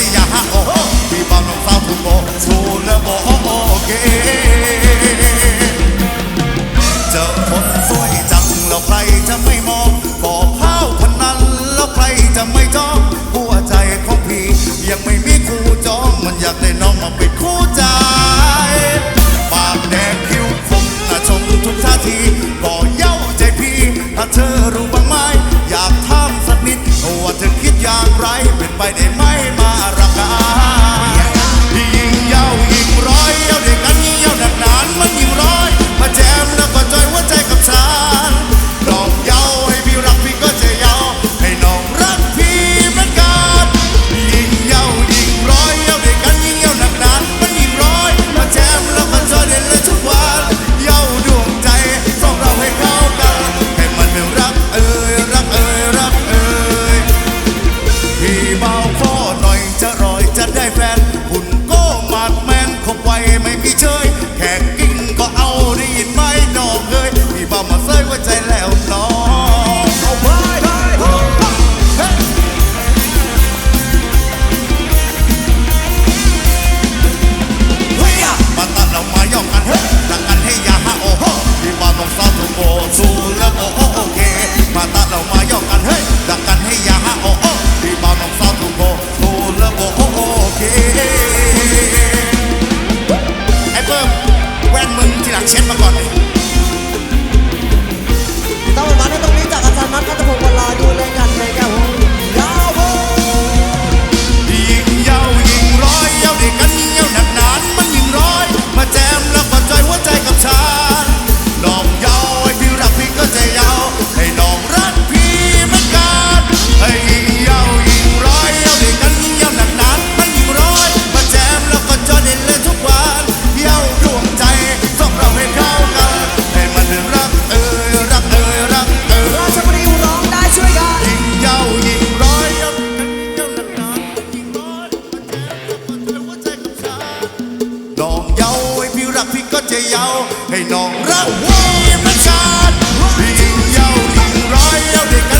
ayyayayaha oh อมาเซ้ยหัวใจแล้วน้องเอาไว้มาตัดเรามาย่กันเฮ้ดังกันให้ยาฮโอ้โหที่มาต้องซ้อมทุกโบสูเลิกโอ้โอเค มาตัดเรามาย่กันเฮ้ดังกันให้ยาฮโอ้โหที่มาต้องซ้อมทุกโบสูเลิกโอ้โอเคไอ้เพิ่มแว่นมึงที่หลังเช็ดมาก่อนเลย เยาให้น้องรักวีประชาติยิ่งเยายิ่งร้อยเยาด้วกัน